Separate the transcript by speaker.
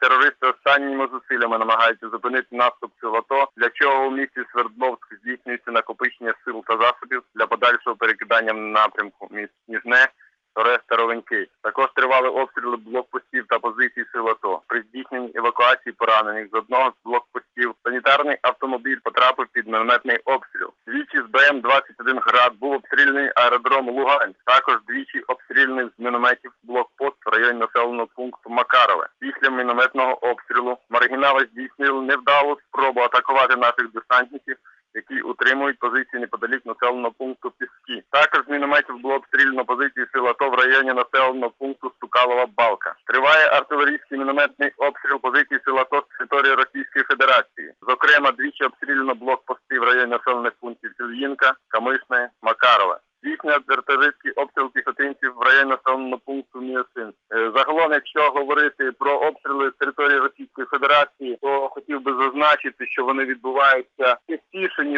Speaker 1: Терористи останніми зусиллями намагаються зупинити наступ сил АТО, для чого у місті Свердловськ здійснюється накопичення сил та засобів для подальшого перекидання напрямку міст Ніжне, Торез та Ровенький. Також тривали обстріли блокпостів та позицій сил АТО. При здійсненні евакуації поранених з одного з блокпостів санітарний автомобіль потрапив під мінометний обстріл. Двічі з БМ-21 «Град» був обстріляний аеродром Луганськ. Також двічі обстріляний з мінометів блокпост в районі населеного пункту Макарове. Після мінометного обстрілу маргінали здійснили невдалу спробу атакувати наших десантників, які утримують позиції неподалік населеного пункту Піски. Також з мінометів було обстріляно позиції сил АТО в районі населеного пункту Стукалова Балка. Триває артилерійський мінометний обстріл позицій сил АТО з території Російської Федерації. Зокрема, двічі обстріляно блокпости в районі населених пунктів Сільїнка, Камишне, Макарове. Здійснює артилерійський обстріл піхотинців в районі населеного пункту Міосин. Е, Загалом, якщо говорити про обстріли з території Російської Федерації, то хотів би зазначити, що вони відбуваються частіше ніж